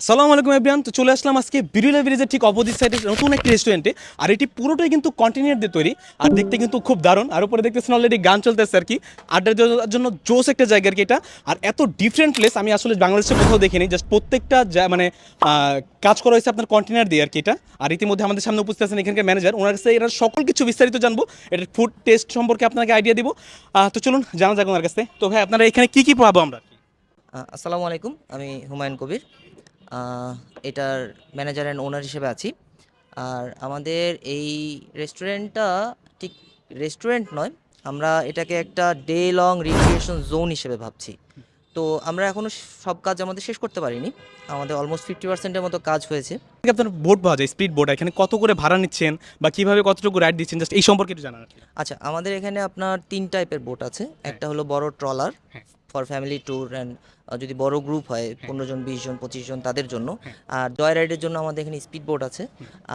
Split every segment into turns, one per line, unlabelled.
আসসালামু আলাইকুম এভরিয়ান তো চলে আসলাম আজকে বিরুলা ব্রিজের ঠিক অপোজিট সাইডে নতুন একটি রেস্টুরেন্টে আর এটি পুরোটাই কিন্তু কন্টিনিউর দিয়ে তৈরি, আর দেখতে কিন্তু খুব দারুণ। আর উপরে দেখতেছেন অলরেডি গান চলতেছে আর কি। আড্ডা দেওয়ার জন্য জোস একটা জায়গা আর কি এটা। আর এত ডিফারেন্ট প্লেস আমি আসলে বাংলাদেশে কোথাও দেখিনি জাস্ট প্রত্যেকটা মানে কাজ করা হয়েছে আপনার কন্টেনার দিয়ে আর কি এটা। আর ইতিমধ্যে আমাদের সামনে উপস্থিত আছেন এখানকার ম্যানেজার ওনার কাছে এরা সকল কিছু বিস্তারিত জানব। এটার ফুড টেস্ট সম্পর্কে আপনাকে আইডিয়া দিব। তো চলুন, জানা যাক ওনার কাছে তো ভাই, আপনারা এখানে কি কি পাবো আমরা
আসসালামু আলাইকুম, আমি হুমায়ুন কবির। এটার ম্যানেজার অ্যান্ড ওনার হিসেবে আছি। আর আমাদের এই রেস্টুরেন্টটা ঠিক রেস্টুরেন্ট নয় আমরা এটাকে একটা ডে লং রিক্রিয়েশন জোন হিসেবে ভাবছি। তো আমরা এখনও সব কাজ আমাদের শেষ করতে পারিনি। আমাদের অলমোস্ট ফিফটি পার্সেন্টের মতো কাজ হয়েছে।
আপনার বোট পাওয়া যায় স্পিড বোট এখানে কত করে ভাড়া নিচ্ছেন বা কীভাবে কতটুকু রাইড দিচ্ছেন? জাস্ট এই সম্পর্কে একটু জানান
আচ্ছা আমাদের এখানে আপনার তিন টাইপের বোট আছে। একটা হলো বড় trawler. For family tour and যদি বড় গ্রুপ হয় পনেরো জন বিশ জন পঁচিশ জন তাদের জন্য। আর জয় রাইডের জন্য আমাদের এখানে স্পিড বোট আছে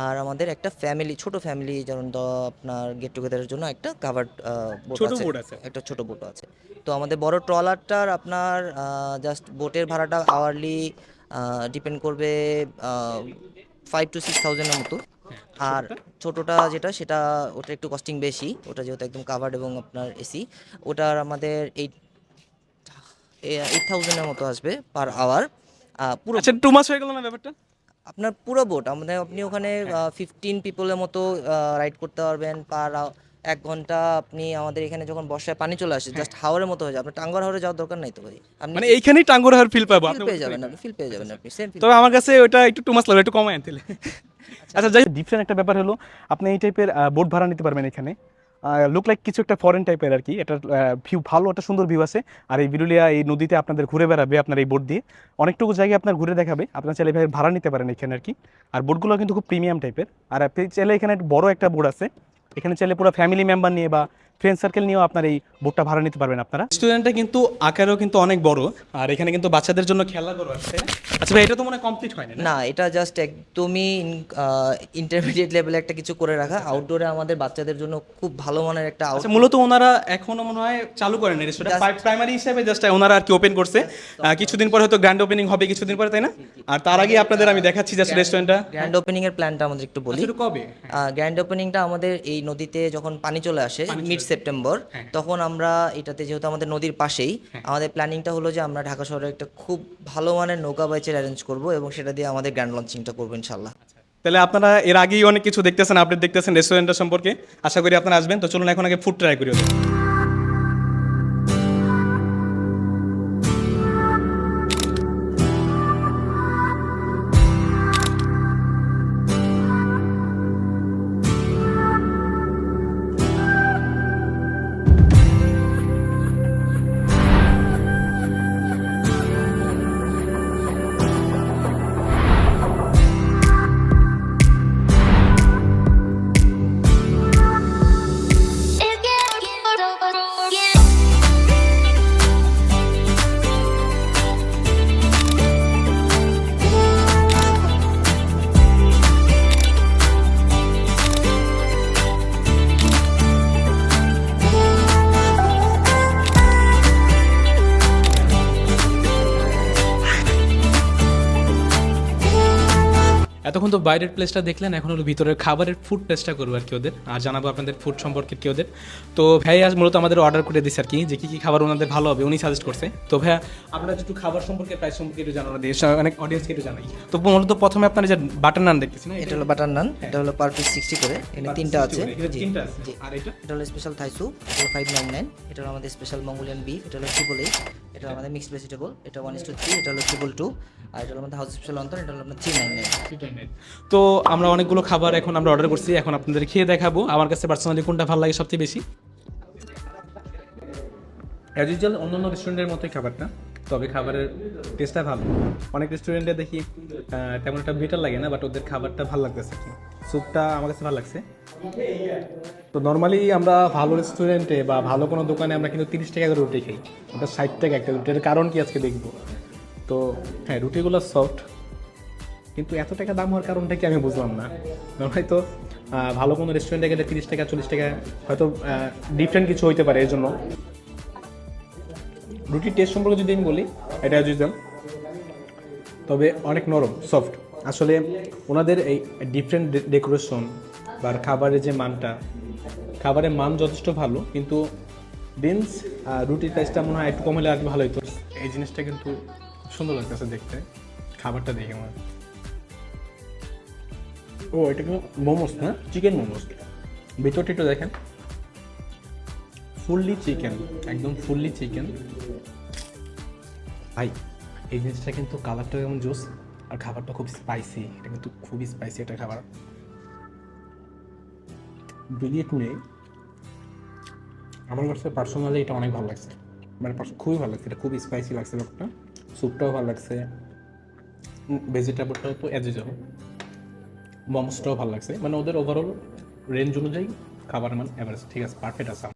আর আমাদের একটা ফ্যামিলি ছোট ফ্যামিলি যেমন আপনার গেট টুগেদারের জন্য একটা কাভার্ড বোট আছে। একটা ছোট বোট আছে। তো আমাদের বড় ট্রলারটার আপনার জাস্ট বোটের ভাড়াটা আওয়ারলি ডিপেন্ড করবে ফাইভ টু সিক্স থাউজেন্ডের মতো। আর ছোটটা? যেটা সেটা ওটা একটু কস্টিং বেশি। ওটা যেহেতু একদম কাভার্ড এবং আপনার এসি ওটার আমাদের এইট এইট থাউজেন্ডের মতো আসবে পার আওয়ার পুরো
আচ্ছা টু মাস হয়ে গেল না ব্যাপারটা?
আপনার পুরো বোট আমাদের আপনি ওখানে ফিফটিন পিপলের মতো রাইড করতে পারবেন পার এক ঘণ্টা আপনি আমাদের এখানে যখন বর্ষায় পানি চলে আসে জাস্ট হাওয়ারের মতো হয়ে যায় আপনার টাঙ্গর হাওড়ে যাওয়ার দরকার নাই তো ভাই। আপনি
মানে এইখানেই টাঙ্গুর হার ফিল পাবো আপনি
পেয়ে যাবেন আপনি ফিল পেয়ে যাবেন আপনি সেম ফিল
তবে আমার কাছে ওটা একটু টু মাস লাগবে একটু কমায় আনতে আচ্ছা। যাই ডিফারেন্ট একটা ব্যাপার হলো আপনি এই টাইপের বোট ভাড়া নিতে পারবেন এখানে। লুক লাইক কিছু একটা ফরেন টাইপের আর কি এটা ভিউ ভালো, একটা সুন্দর ভিউ আছে। আর এই বিরুলিয়া, এই নদীতে আপনাদের ঘুরে বেড়াবে আপনার এই বোট দিয়ে। অনেকটুকু জায়গায় আপনার ঘুরে দেখাবে। আপনার চাইলে ভাই ভাড়া নিতে পারেন এখানে আর কি আর বোটগুলো কিন্তু খুব প্রিমিয়াম টাইপের আর আপনি চাইলে এখানে বড় একটা বোট আছে। এখানে চাইলে পুরো ফ্যামিলি মেম্বার নিয়ে বা ফ্রেন্ড সার্কেল নিয়েও আপনার এই বোটটা ভাড়া নিতে পারবেন আপনারা। রেস্টুরেন্টটা কিন্তু আকারেও কিন্তু অনেক বড় আর এখানে কিন্তু বাচ্চাদের জন্য খেলা করো আছে। আচ্ছা ভাই এটা তো মনে কমপ্লিট হয়নি না?
না এটা জাস্ট একদমই ইন্টারমিডিয়েট লেভেলে একটা কিছু করে রাখা। আউটডোরে আমাদের বাচ্চাদের জন্য খুব ভালো মানের একটা
আচ্ছা মূলত ওনারা এখনও মনে হয় চালু করেন রেস্টুরেন্ট প্রাইমারি হিসেবে জাস্ট ওনারা আর কি ওপেন করছে। কিছুদিন পরে হয়তো গ্র্যান্ড ওপেনিং হবে কিছুদিন পরে তাই না? আর তার আগে আপনাদের আমি দেখাচ্ছি জাস্ট রেস্টুরেন্টটা
গ্র্যান্ড ওপেনিং এর প্ল্যানটা আমাদের একটু বলি।
শুরু কবে?
গ্র্যান্ড ওপেনিংটা আমাদের এই নদীতে যখন পানি চলে আসে মিড সেপ্টেম্বর তখন আমরা এটাতে যেহেতু আমাদের নদীর পাশেই আমাদের প্ল্যানিংটা হলো যে আমরা ঢাকা শহরে একটা খুব ভালো মানের নৌকা বাইচের অ্যারেঞ্জ করব এবং সেটা দিয়ে আমাদের গ্র্যান্ড লঞ্চিংটা করব ইনশাল্লাহ
তাহলে আপনারা এর আগেই অনেক কিছু দেখতেছেন আপডেট দেখতেছেন রেস্টুরেন্টের সম্পর্কে। আশা করি আপনারা আসবেন তো চলুন এখন আগে ফুড ট্রাই করি এতক্ষণ তো বাইরের প্লেসটা দেখলেন এখন হলো ভিতরের খাবারের ফুড টেস্টটা করব আর কি ওদের। আর জানাব আপনাদের ফুড সম্পর্কে কি ওদের। তো ভাই আজ মূলত আমাদের অর্ডার করে দিচ্ছে আর কি যে কী কী খাবার ওনাদের ভালো হবে উনি সাজেস্ট করছে। তো ভাইয়া আপনারা একটু খাবার সম্পর্কে প্রাইস সম্পর্কে একটু জানানো দিয়ে অনেক অডিয়েন্সকে একটু জানাই। তো মূলত প্রথমে আপনারা যে বাটার নান দেখতেছি না
এটা হলো বাটার নান এটা হলো পার পিস সিক্সটি করে। এখানে তিনটা আছে।
তিনটা আছে। আর এটা?
এটা হলো স্পেশাল থাই স্যুপ এটা হলো ফাইভ নাইন নাইন এটা হলো আমাদের স্পেশাল মঙ্গোলিয়ান বিফ এটা হলো ট্রিপল এইট এটা আমাদের মিক্সড ভেজিটেবল এটা ওয়ান ইস টু থ্রি এটা হলো ট্রিপল টু আর এটা হলো আমাদের হাউস স্পেশাল অন্তর এটা হলো আপনার থ্রি নাইন নাইন
তো আমরা অনেকগুলো খাবার এখন আমরা অর্ডার করছি এখন আপনাদের খেয়ে দেখাবো। আমার কাছে পার্সোনালি কোনটা ভালো লাগে সবচেয়ে বেশি? অ্যাজ ইউজুয়াল অন্যান্য রেস্টুরেন্টের মতোই খাবারটা তবে খাবারের টেস্টটা ভালো। অনেক রেস্টুরেন্টে দেখি তেমন একটা বেটার লাগে না বাট ওদের খাবারটা ভালো লাগতেছে। স্যুপটা আমার কাছে ভালো লাগছে। তো নর্মালি আমরা ভালো রেস্টুরেন্টে বা ভালো কোনো দোকানে আমরা কিন্তু তিরিশ টাকা করে রুটি খাই। ওটা ষাট টাকা একটা রুটির কারণ কি আজকে দেখব? তো হ্যাঁ রুটিগুলো সফট কিন্তু এত টাকা দাম হওয়ার কারণটা কি আমি বুঝলাম না। হয়তো আহ, ভালো কোনো রেস্টুরেন্টে গেলে তিরিশ টাকা চল্লিশ টাকা হয়তো ডিফারেন্ট কিছু হইতে পারে এর জন্য রুটির টেস্ট সম্পর্কে যদি আমি বলি এটা তো তবে অনেক নরম সফট আসলে ওনাদের এই ডিফারেন্ট ডেকোরেশন বা খাবারের যে মানটা খাবারের মান যথেষ্ট ভালো কিন্তু বিনস রুটির প্রাইসটা মনে হয় একটু কম হলে আর ভালো হতো এই জিনিসটা কিন্তু সুন্দর লাগতেছে দেখতে খাবারটা দেখে আমার ও এটা কিন্তু মোমোস না? চিকেন মোমোস ভিতরটা একটু দেখেন। ফুললি চিকেন একদম ফুললি চিকেন ভাই এই জিনিসটা কিন্তু কালারটা যেমন জুস আর খাবারটা খুব স্পাইসি এটা কিন্তু খুবই স্পাইসি একটা খাবার। বিলিয়ে টুনে আমার কাছে পার্সোনালি এটা অনেক ভালো লাগছে। মানে খুবই ভালো লাগছে, এটা খুবই স্পাইসি লাগছে ব্যাপারটা স্যুপটাও ভালো লাগছে। ভেজিটেবলটাও তো অ্যাজ ইউজুয়াল মোমোসটাও ভালো লাগছে। মানে ওদের ওভারঅল রেঞ্জ অনুযায়ী খাবার মান এভারেজ ঠিক আছে পারফেক্ট আছে।